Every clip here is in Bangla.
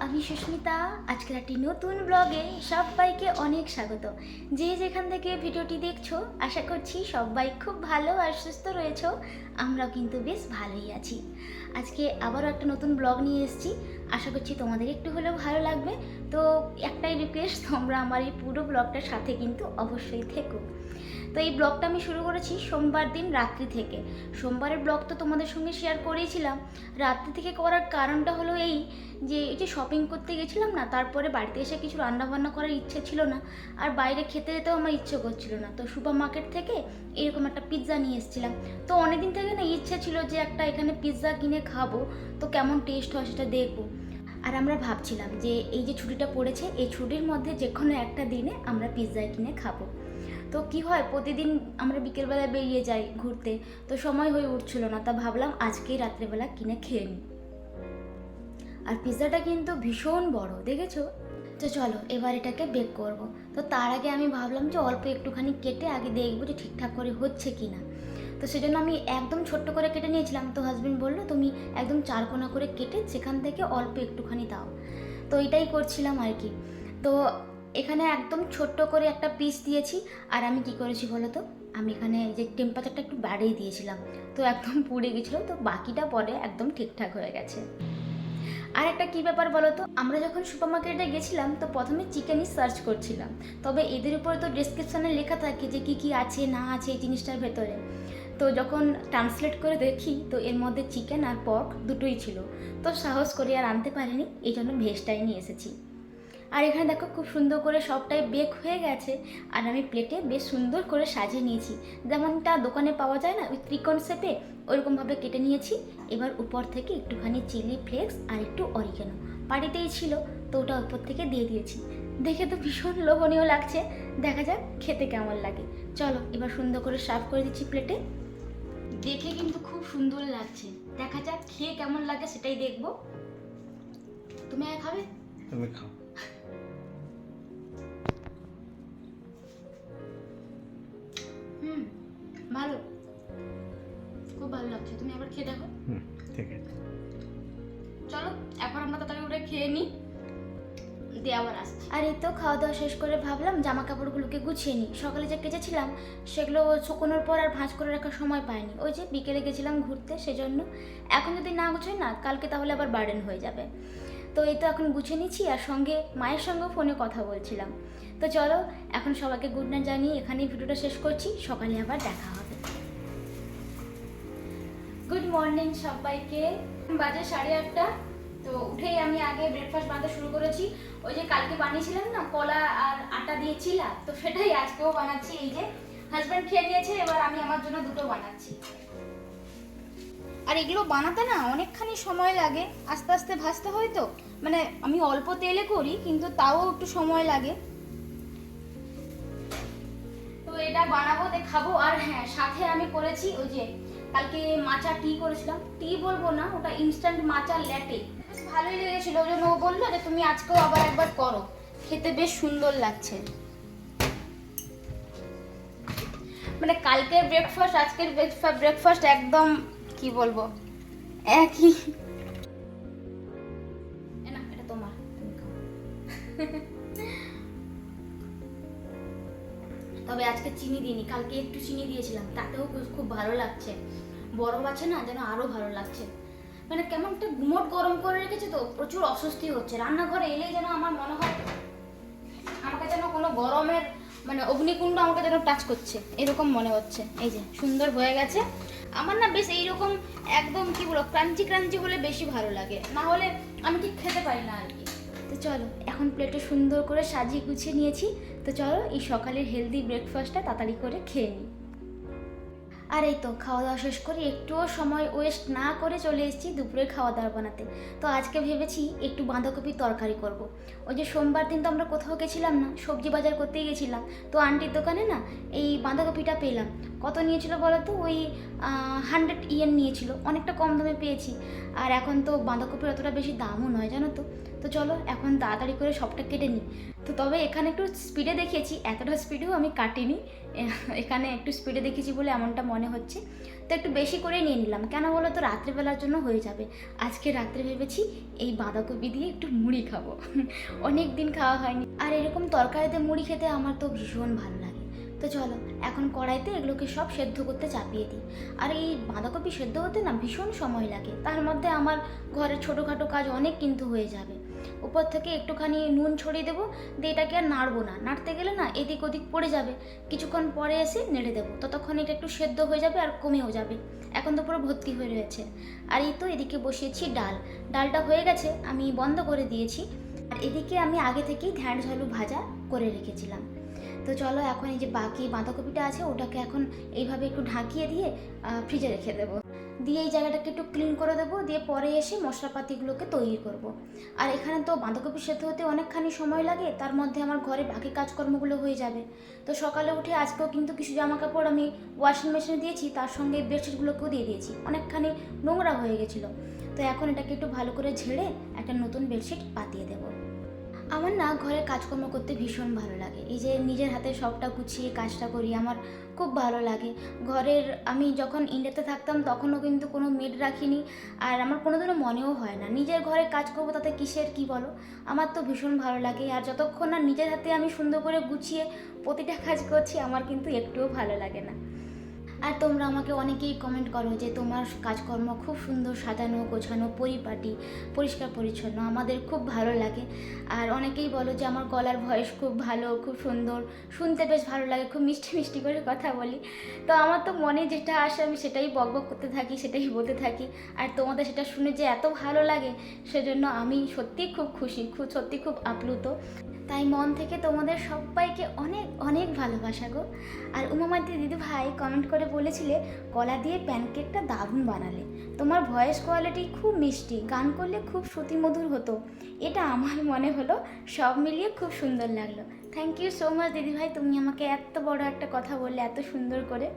আমি সুস্মিতা, আজকের একটি নতুন ব্লগে সবাইকে অনেক স্বাগত। যে যেখান থেকে ভিডিওটি দেখছ, আশা করছি সবাই খুব ভালো আর সুস্থ রয়েছো, আমরাও কিন্তু বেশ ভালোই আছি। আজকে আবারও একটা নতুন ব্লগ নিয়ে এসেছি। আশা করছি তোমাদের একটু হলেও ভালো লাগবে। তো একটাই রিকোয়েস্ট তোমরা আমার এই পুরো ব্লগটার সাথে কিন্তু অবশ্যই থেকো। তো এই ব্লগটা আমি শুরু করেছি সোমবার দিন রাত্রি থেকে। সোমবারের ব্লগ তো তোমাদের সঙ্গে শেয়ার করেছিলাম রাত্রি থেকে করার কারণটা হলো এই যে এই যে শপিং করতে গেছিলাম না, তারপরে বাড়িতে এসে কিছু রান্নাবান্না করার ইচ্ছে ছিল না, আর বাইরে খেতে যেতেও আমার ইচ্ছে করছিল না। তো সুপার মার্কেট থেকে এরকম একটা পিৎজা নিয়ে এসেছিলাম। তো অনেকদিন থেকে না ইচ্ছে ছিল যে একটা এখানে পিৎজা কিনে খাব, তো কেমন টেস্ট হয় সেটা দেখব। আর আমরা ভাবছিলাম যে, এই যে ছুটিটা পড়েছে, এই ছুটির মধ্যে যে কোনো একটা দিনে আমরা পিৎজা কিনে খাব। তো কি হয়, প্রতিদিন আমরা বিকেলবেলা বেরিয়ে যাই ঘুরতে, তো সময় হয়ে উঠছিল না, তা ভাবলাম আজকেই রাত্রেবেলা কিনে খেয়ে নিই। আর পিৎজাটা কিন্তু ভীষণ বড়, দেখেছ? তো চলো, এবার এটাকে বেক করব। তো তার আগে আমি ভাবলাম যে অল্প একটুখানি কেটে আগে দেখব যে ঠিকঠাক করে হচ্ছে কি না তো সেজন্য আমি একদম ছোট্ট করে কেটে নিয়েছিলাম। তো হাজবেন্ড বলল, তুমি একদম চারকোনা করে কেটে সেখান থেকে অল্প একটুখানি দাও। তো এটাই করছিলাম আর কি। তো এখানে একদম ছোট্ট করে একটা পিস দিয়েছি। আর আমি কি করেছি বলো তো আমি এখানে যে টেম্পারেচারটা একটু বাড়িয়ে দিয়েছিলাম। তো একদম পুড়ে গেছিল। তো বাকিটা পরে একদম ঠিকঠাক হয়ে গেছে। আর একটা কী ব্যাপার বলো তো আমরা যখন সুপার মার্কেটে গেছিলাম, তো প্রথমে চিকেনই সার্চ করছিলাম। তবে এদের উপরে তো ডিসক্রিপশানে লেখা থাকে যে কী কী আছে, না আছে এই জিনিসটার ভেতরে। তো যখন ট্রান্সলেট করে দেখি, তো এর মধ্যে চিকেন আর পর্ক দুটোই ছিল। তো সাহস করে আর আনতে পারিনি। এই জন্য ভেজটাই নিয়ে এসেছি। আর এখানে দেখো খুব সুন্দর করে সবটাই বেক হয়ে গেছে। আর আমি প্লেটে বেশ সুন্দর করে সাজিয়ে নিয়েছি। যেমনটা দোকানে পাওয়া যায় না, ওই ত্রিকোণ শেপে ওইরকমভাবে কেটে নিয়েছি। এবার উপর থেকে একটুখানি চিলি ফ্লেক্স আর একটু অরিগেনো বাড়িতেই ছিল, তো ওটা উপর থেকে দিয়ে দিয়েছি। দেখে তো ভীষণ লোভনীয় লাগছে। দেখা যাক খেতে কেমন লাগে। চলো, এবার সুন্দর করে সার্ভ করে দিচ্ছি প্লেটে দেখে কিন্তু খুব সুন্দর লাগছে। দেখা যাক খেয়ে কেমন লাগে সেটাই দেখব। তুমি খাবে? তুমি খাও লাগছে তুমি একবার খেয়ে দেখো। ঠিক আছে। চলো এখন আমরা তাড়াতাড়ি ওটা খেয়ে নিই দিয়ে আবার আসছি। আর এই তো খাওয়া দাওয়া শেষ করে ভাবলাম জামা কাপড়গুলোকে গুছিয়ে নিই। সকালে যে কেচেছিলাম সেগুলো শুকোনোর পর আর ভাঁজ করে রাখার সময় পাইনি। ওই যে বিকেলে গেছিলাম ঘুরতে সেজন্য এখন যদি না গুছোই না কালকে তাহলে আবার বার্ডেন হয়ে যাবে। তো এই তো এখন গুছিয়ে নিচ্ছি আর সঙ্গে মায়ের সঙ্গেও ফোনে কথা বলছিলাম। তো চলো এখন সবাইকে গুড নাইট জানিয়ে এখানেই ভিডিওটা শেষ করছি। সকালে আবার দেখা হবে। গুড মর্নিং সবাইকে। বাজে সাড়ে আটটা। তো উঠেই আমি আগে ব্রেকফাস্ট বানাতে শুরু করেছি। ওই যে কালকে বানিয়েছিলাম না, কলা আর আটা দিয়ে চিলা তো সেটাই আজকেও বানাচ্ছি। এই যে হাজব্যান্ড খেয়ে নিয়েছে, এবার আমি আমার জন্য দুটো বানাচ্ছি। আর এগুলো বানাতে না অনেকখানি সময় লাগে। আস্তে আস্তে ভাজতে হয় তো। মানে আমি অল্প তেলে করি, কিন্তু তাও একটু সময় লাগে। তো এটা বানাবো খাব আর হ্যাঁ সাথে আমি করেছি ওই যে কালকে মাচা টি করেছিলাম। টি বলব না, ওটা ইনস্ট্যান্ট মাচা ল্যাটে ভালোই লেগেছিল, ওই জন্য ও বলল যে তুমি আজকেও আবার একবার করো। খেতে বেশ সুন্দর লাগছে। মানে কালকের ব্রেকফাস্ট আজকের ব্রেকফাস্ট একদম, কি বলব, একই চিনি দিইনি, কালকে একটু চিনি দিয়েছিলাম, তাতেও খুব- ভালো লাগছে। বরফ আছে না, যেন আরও ভালো লাগছে। মানে কেমন একটা গুমট গরম করে রেখেছে তো, প্রচুর অস্বস্তি হচ্ছে। রান্নাঘরে এলেই যেন আমার মনে হয় আমাকে যেন কোনো গরমের মানে অগ্নিকুণ্ড আমাকে যেন টাচ করছে। এরকম মনে হচ্ছে। এই যে, সুন্দর হয়ে গেছে। আমার না বেশ এইরকম একদম কি বলো ক্রাঞ্চি ক্রাঞ্চি হলে বেশি ভালো লাগে। না হলে আমি ঠিক খেতে পারি না আর কি। চলো, এখন প্লেটে সুন্দর করে সাজিয়ে গুছিয়ে নিয়েছি। তো চলো, এই সকালের হেলদি ব্রেকফাস্টটা তাড়াতাড়ি করে খেয়ে নিই। আর এই তো খাওয়া দাওয়া শেষ করে একটুও সময় ওয়েস্ট না করে চলে এসেছি দুপুরে খাওয়া দাওয়া বানাতে। তো আজকে ভেবেছি একটু বাঁধাকপির তরকারি করব। ওই যে সোমবার দিন তো আমরা কোথাও গেছিলাম না, সবজি বাজার করতেই গেছিলাম। তো আন্টির দোকানে না এই বাঁধাকপিটা পেলাম। কত নিয়েছিল বলো তো? ওই হান্ড্রেড ইয়েন নিয়েছিল। অনেকটা কম দামে পেয়েছি। আর এখন তো বাঁধাকপির অতটা বেশি দামও নয়, জানো তো? তো চলো এখন তাড়াতাড়ি করে সবটা কেটে নিই। তো তবে এখানে একটু স্পিডে দেখিয়েছি, এতটা স্পিডেও আমি কাটিনি। এখানে একটু স্পিডে দেখেছি বলে এমনটা মনে হচ্ছে। তো একটু বেশি করে নিয়ে নিলাম। কেন বলো তো, রাত্রিবেলার জন্য হয়ে যাবে। আজকে রাত্রে ভেবেছি এই বাঁধাকপি দিয়ে একটু মুড়ি খাব। অনেক দিন খাওয়া হয়নি। আর এরকম তরকারিতে মুড়ি খেতে আমার তো ভীষণ ভালো লাগে। তো চলো, এখন কড়াইতে এগুলোকে সব সেদ্ধ করতে চাপিয়ে দিই। আর এই বাঁধাকপি সেদ্ধ হতে না ভীষণ সময় লাগে। তার মধ্যে আমার ঘরের ছোটোখাটো কাজ অনেক কিন্তু হয়ে যাবে। উপর থেকে একটুখানি নুন ছড়িয়ে দেবো, দিয়ে এটাকে আর নাড়বো না। নাড়তে গেলে না এদিক ওদিক পড়ে যাবে। কিছুক্ষণ পরে এসে নেড়ে দেবো। ততক্ষণ এটা একটু সেদ্ধ হয়ে যাবে আর কমেও যাবে। এখন তো পুরো ভর্তি হয়ে রয়েছে। আর এই তো এদিকে বসিয়েছি ডাল। ডালটা হয়ে গেছে, আমি বন্ধ করে দিয়েছি। আর এদিকে আমি আগে থেকেই ধ্যান ঝালু ভাজা করে রেখেছিলাম। তো চলো এখন এই যে বাকি বাঁধাকপিটা আছে, ওটাকে এখন এইভাবে একটু ঢাকিয়ে দিয়ে ফ্রিজে রেখে দেবো। দিয়ে এই জায়গাটাকে একটু ক্লিন করে দেবো, দিয়ে পরে এসে মশলাপাতিগুলোকে তৈরি করব। আর এখানে তো বাঁধাকপি সেদ্ধ হতে অনেকখানি সময় লাগে, তার মধ্যে আমার ঘরে বাকি কাজকর্মগুলো হয়ে যাবে। তো সকালে উঠে আজকেও কিন্তু কিছু জামা কাপড় আমি ওয়াশিং মেশিনে দিয়েছি, তার সঙ্গে বেডশিটগুলোকেও দিয়ে দিয়েছি। অনেকখানি নোংরা হয়ে গেছিল। তো এখন এটাকে একটু ভালো করে ঝেড়ে একটা নতুন বেডশিট পাতিয়ে দেবো। আমার না ঘরে কাজকর্ম করতে ভীষণ ভালো লাগে। এই যে নিজের হাতে সবটা গুছিয়ে কাজটা করি, আমার খুব ভালো লাগে। ঘরের আমি যখন ইন্ডিয়াতে থাকতাম তখনও কিন্তু কোনো মেড রাখিনি, আর আমার কোনোদিনও মনেও হয় না। নিজের ঘরে কাজ করব তাতে কিসের কি বলো? আমার তো ভীষণ ভালো লাগে, আর যতক্ষণ না নিজের হাতে আমি সুন্দর করে গুছিয়ে প্রতিটা কাজ করছি, আমার কিন্তু একটুও ভালো লাগে না। আর তোমরা আমাকে অনেকেই কমেন্ট করো যে তোমার কাজকর্ম খুব সুন্দর সাজানো, গোছানো, পরিপাটি, পরিষ্কার পরিচ্ছন্ন, আমাদের খুব ভালো লাগে। আর অনেকেই বলো যে আমার গলার ভয়েস খুব ভালো, খুব সুন্দর, শুনতে বেশ ভালো লাগে, খুব মিষ্টি মিষ্টি করে কথা বলি। তো আমার তো মনে যেটা আসে আমি সেটাই বক করতে থাকি, সেটাই বলতে থাকি। আর তোমাদের সেটা শুনে যে এত ভালো লাগে, সেজন্য আমি সত্যিই খুব খুশি, খুব সত্যি খুব আপ্লুত। তাই মন থেকে তোমাদের সবাইকে অনেক অনেক ভালোবাসা গো। আর উমামাদি দিদি ভাই কমেন্ট করে বলেছিলে, কলা দিয়ে প্যানকেকটা দারুণ বানালে। তোমার ভয়েস কোয়ালিটি খুব মিষ্টি, গান করলে খুব শ্রুতিমধুর হতো। এটা আমার মনে হলো, সব মিলিয়ে খুব সুন্দর লাগল। থ্যাংক ইউ সো মাচ দিদিভাই, তুমি আমাকে এত বড় একটা কথা বললে, এত সুন্দর করে।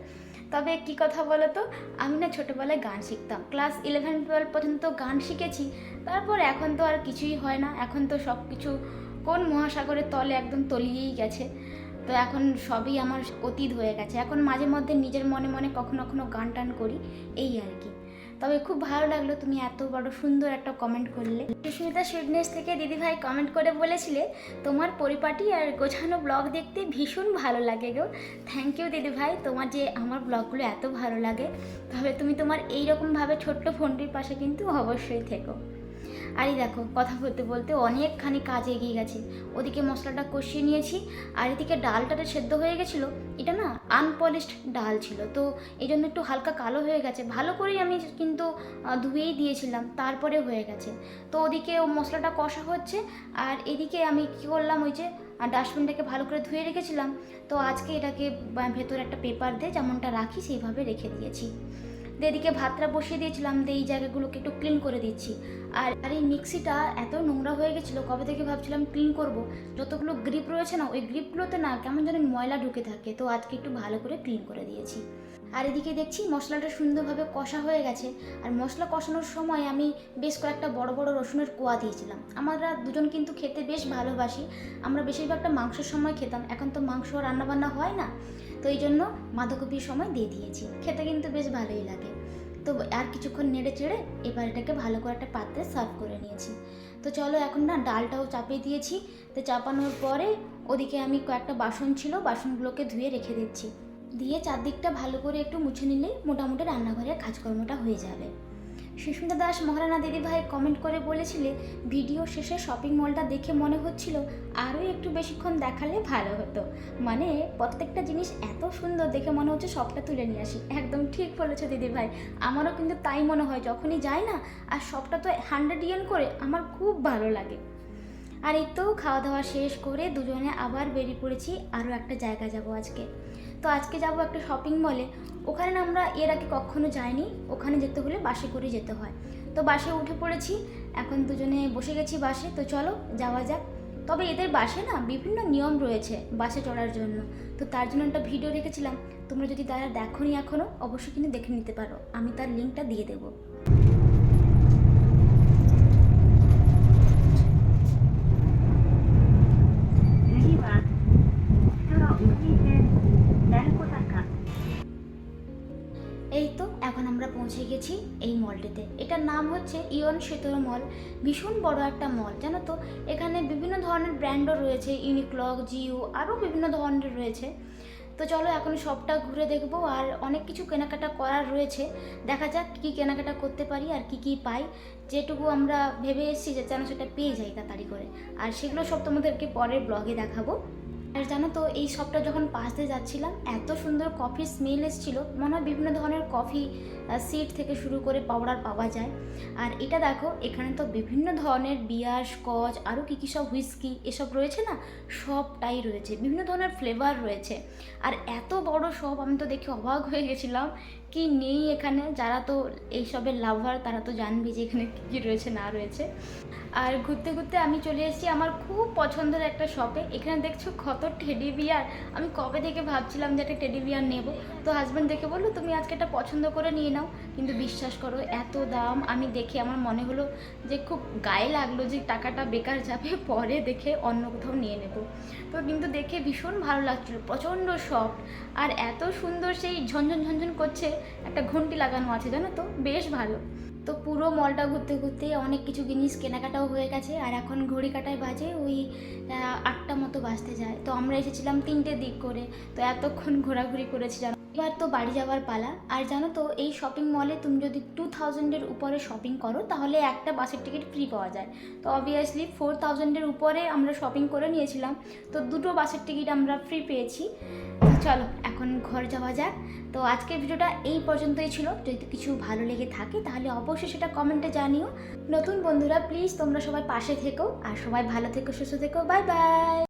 তবে কি কথা বলো তো আমি না ছোটোবেলায় গান শিখতাম। ক্লাস ইলেভেন টুয়েলভ পর্যন্ত গান শিখেছি, তারপর এখন তো আর কিছুই হয় না। এখন তো সব কিছু কোন মহাসাগরের তলে একদম তলিয়েই গেছে। তো এখন সবই আমার অতীত হয়ে গেছে। এখন মাঝে মধ্যে নিজের মনে মনে কখনো কখনো গান টান করি, এই আর কি। তবে খুব ভালো লাগল তুমি এত বড় সুন্দর একটা কমেন্ট করলে। সুস্মিতা সুইটনেস থেকে দিদিভাই কমেন্ট করে বলেছিলে, তোমার পরিপাটি আর গোছানো ব্লগ দেখতে ভীষণ ভালো লাগে গো। থ্যাংক ইউ দিদিভাই, তোমার যে আমার ব্লগগুলো এত ভালো লাগে। তবে তুমি তোমার এইরকমভাবে ছোট্ট ফোনটির পাশে কিন্তু অবশ্যই থেকো। আর দেখো কথা বলতে বলতে অনেকখানি কাজ এগিয়ে গেছে। ওদিকে মশলাটা কষিয়ে নিয়েছি আর এদিকে ডালটাতে সেদ্ধ হয়ে গেছিল। এটা না আনপলিশড ডাল ছিল তো এই জন্য একটু হালকা কালো হয়ে গেছে। ভালো করেই আমি কিন্তু ধুয়েই দিয়েছিলাম তারপরে হয়ে গেছে। তো ওদিকে ও মশলাটা কষা হচ্ছে আর এদিকে আমি কী করলাম ওই যে আহ, ডাস্টবিনটাকে ভালো করে ধুয়ে রেখেছিলাম। তো আজকে এটাকে ভেতরে একটা পেপার দিয়ে যেমনটা রাখি সেইভাবে রেখে দিয়েছি। দিয়ে এদিকে ভাতটা বসিয়ে দিয়েছিলাম, দিয়ে এই জায়গাগুলোকে একটু ক্লিন করে দিচ্ছি। আর আর এই মিক্সিটা এত নোংরা হয়ে গেছিল, কবে থেকে ভাবছিলাম ক্লিন করব? যতগুলো গ্রিপ রয়েছে না, ওই গ্রিপগুলোতে না কেমন যেন ময়লা ঢুকে থাকে, তো আজকে একটু ভালো করে ক্লিন করে দিয়েছি। আর এদিকে দেখছি মশলাটা সুন্দরভাবে কষা হয়ে গেছে, আর মশলা কষানোর সময় আমি বেশ কয়েকটা বড় বড় রসুনের কোয়া দিয়েছিলাম। আমরা দুজন কিন্তু খেতে বেশ ভালোবাসি, আমরা বেশিরভাগটা মাংসের সময় খেতাম, এখন তো মাংস রান্নাবান্না হয় না। তো এই জন্য বাঁধাকপির সময় দিয়ে দিয়েছি। খেতে কিন্তু বেশ ভালোই লাগে। তো আর কিছুক্ষণ নেড়ে চেড়ে এবার এটাকে ভালো করে একটা পাত্রে সার্ভ করে নিয়েছি। তো চলো এখন না ডালটাও চাপিয়ে দিয়েছি। তো চাপানোর পরে ওদিকে আমি কয়েকটা বাসন ছিল, বাসনগুলোকে ধুয়ে রেখে দিচ্ছি। দিয়ে চারদিকটা ভালো করে একটু মুছে নিলেই মোটামুটি রান্নাঘরের কাজকর্মটা হয়ে যাবে। সুস্মিতা দাস মহারানা দিদিভাই কমেন্ট করে বলেছিলে, ভিডিও শেষে শপিং মলটা দেখে মনে হচ্ছিল আরও একটু বেশিক্ষণ দেখালে ভালো হতো। মানে প্রত্যেকটা জিনিস এত সুন্দর দেখে মনে হচ্ছে সবটা তুলে নিয়ে আসি। একদম ঠিক বলেছ দিদিভাই আমারও কিন্তু তাই মনে হয়, যখনই যাই না, আর সবটা তো হান্ড্রেড ইয়েন করে আমার খুব ভালো লাগে। আর এই তো খাওয়া দাওয়া শেষ করে দুজনে আবার বেরিয়ে পড়েছি আরও একটা জায়গা যাব আজকে। তো আজকে যাব একটা শপিং মলে ওখানে আমরা এর আগে কখনো যাইনি, ওখানে যেতে হলে বাসে করে যেতে হয়। তো বাসে উঠে পড়েছি, এখন দুজনে বসে গেছি বাসে, তো চলো যাওয়া যাক। তবে এদের বাসে না বিভিন্ন নিয়ম রয়েছে বাসে চড়ার জন্য। তো তার জন্য একটা ভিডিও রেখেছিলাম, তোমরা যদি তারা দেখো নি এখনও অবশ্যই কিন্তু দেখে নিতে পারো। আমি তার লিঙ্কটা দিয়ে দেবো। এই মলটিতে। এটার নাম হচ্ছে ইয়ন সেতুর মল। ভীষণ বড় একটা মল, জানো তো? এখানে বিভিন্ন ধরনের ব্র্যান্ডও রয়েছে ইউনিক্লক জিও আরও বিভিন্ন ধরনের রয়েছে। তো চলো এখন সবটা ঘুরে দেখব আর অনেক কিছু কেনাকাটা করার রয়েছে। দেখা যাক কী কেনাকাটা করতে পারি আর কি কি পাই। যেটুকু আমরা ভেবে এসেছি যে যেন সেটা পেয়ে যাই তাড়াতাড়ি করে। আর সেগুলো সব তোমাদেরকে পরের ব্লগে দেখাবো। আর জানো তো, এই সবটা যখন পাশ দিয়ে যাচ্ছিলাম, এত সুন্দর কফি স্মেল এসেছিল। মনে হয় বিভিন্ন ধরনের কফি সিট থেকে শুরু করে পাউডার পাওয়া যায়। আর এটা দেখো, এখানে তো বিভিন্ন ধরনের বিয়ার স্কচ আরও কী কী সব হুইস্কি এসব রয়েছে না? সবটাই রয়েছে। বিভিন্ন ধরনের ফ্লেভার রয়েছে। আর এত বড় সব আমি তো দেখে অবাক হয়ে গেছিলাম কি নেই এখানে? যারা তো এইসবের লাভার তারা তো জানবে যে এখানে কী কী রয়েছে, না রয়েছে। আর ঘুরতে ঘুরতে আমি চলে এসেছি আমার খুব পছন্দের একটা শপে এখানে দেখছ কত টেডি বিয়ার আমি কবে থেকে ভাবছিলাম যে একটা টেডি বিয়ার নেব? তো হাজব্যান্ড দেখে বলল, তুমি আজকে এটা পছন্দ করে নিয়ে নাও। কিন্তু বিশ্বাস করো, এত দাম আমি দেখে আমার মনে হলো যে খুব গায়ে লাগল যে টাকাটা বেকার যাবে, পরে দেখে অন্য কোথাও নিয়ে নেব। তো কিন্তু দেখে ভীষণ ভালো লাগছিল, প্রচণ্ড সফট আর এত সুন্দর সেই ঝনঝন ঝনঝন করছে, একটা ঘন্টি লাগানো আছে, জানো তো? বেশ ভালো। তো পুরো মলটা ঘুরতে ঘুরতে অনেক কিছু জিনিস কেনাকাটাও হয়ে গেছে, আর এখন ঘড়ি কাটায় বাজে ওই আটটা মতো বাজতে যায়। তো আমরা এসেছিলাম তিনটে দিক করে, তো এতক্ষণ ঘোরাঘুরি করেছি জানো। এবার তো বাড়ি যাওয়ার পালা, আর জানো তো এই শপিং মলে তুমি যদি টু থাউজেন্ডের উপরে শপিং করো, তাহলে একটা বাসের টিকিট ফ্রি পাওয়া যায়। তো অবভিয়াসলি ফোর থাউজেন্ডের উপরে আমরা শপিং করে নিয়েছিলাম, তো দুটো বাসের টিকিট আমরা ফ্রি পেয়েছি। চলো এখন ঘর যাওয়া যাক। তো আজকের ভিডিওটা এই পর্যন্তই ছিল। যদি কিছু ভালো লেগে থাকে তাহলে অবশ্যই সেটা কমেন্টে জানিও। নতুন বন্ধুরা প্লিজ তোমরা সবাই পাশে থেকো। আর সবাই ভালো থেকো, সুস্থ থেকো। Bye bye